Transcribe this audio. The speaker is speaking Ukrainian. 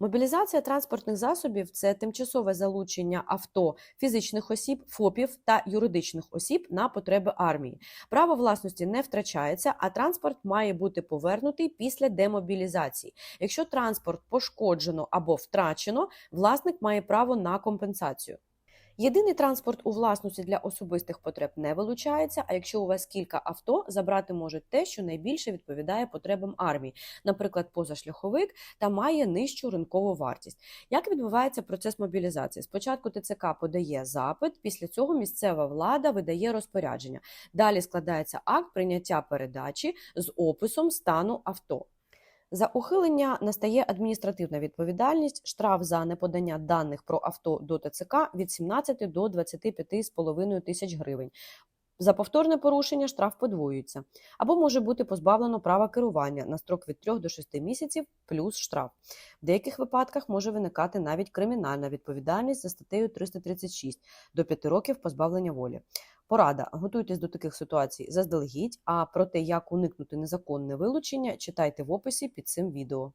Мобілізація транспортних засобів це тимчасове залучення авто фізичних осіб, ФОПів та юридичних осіб на потреби армії. Право власності не втрачається, а транспорт має бути повернутий після демобілізації. Якщо транспорт пошкоджено або втрачено, власник має право на компенсацію. Єдиний транспорт у власності для особистих потреб не вилучається. А якщо у вас кілька авто, забрати можуть те, що найбільше відповідає потребам армії, наприклад, позашляховик та має нижчу ринкову вартість. Як відбувається процес мобілізації? Спочатку ТЦК подає запит, після цього місцева влада видає розпорядження. Далі складається акт прийняття передачі з описом стану авто. За ухилення настає адміністративна відповідальність, штраф за неподання даних про авто до ТЦК від 17 до 25,5 тисяч гривень. За повторне порушення штраф подвоюється або може бути позбавлено права керування на строк від 3 до 6 місяців плюс штраф. В деяких випадках може виникати навіть кримінальна відповідальність за статтею 336 до 5 років позбавлення волі. Порада: готуйтесь до таких ситуацій заздалегідь. А про те, як уникнути незаконне вилучення, читайте в описі під цим відео.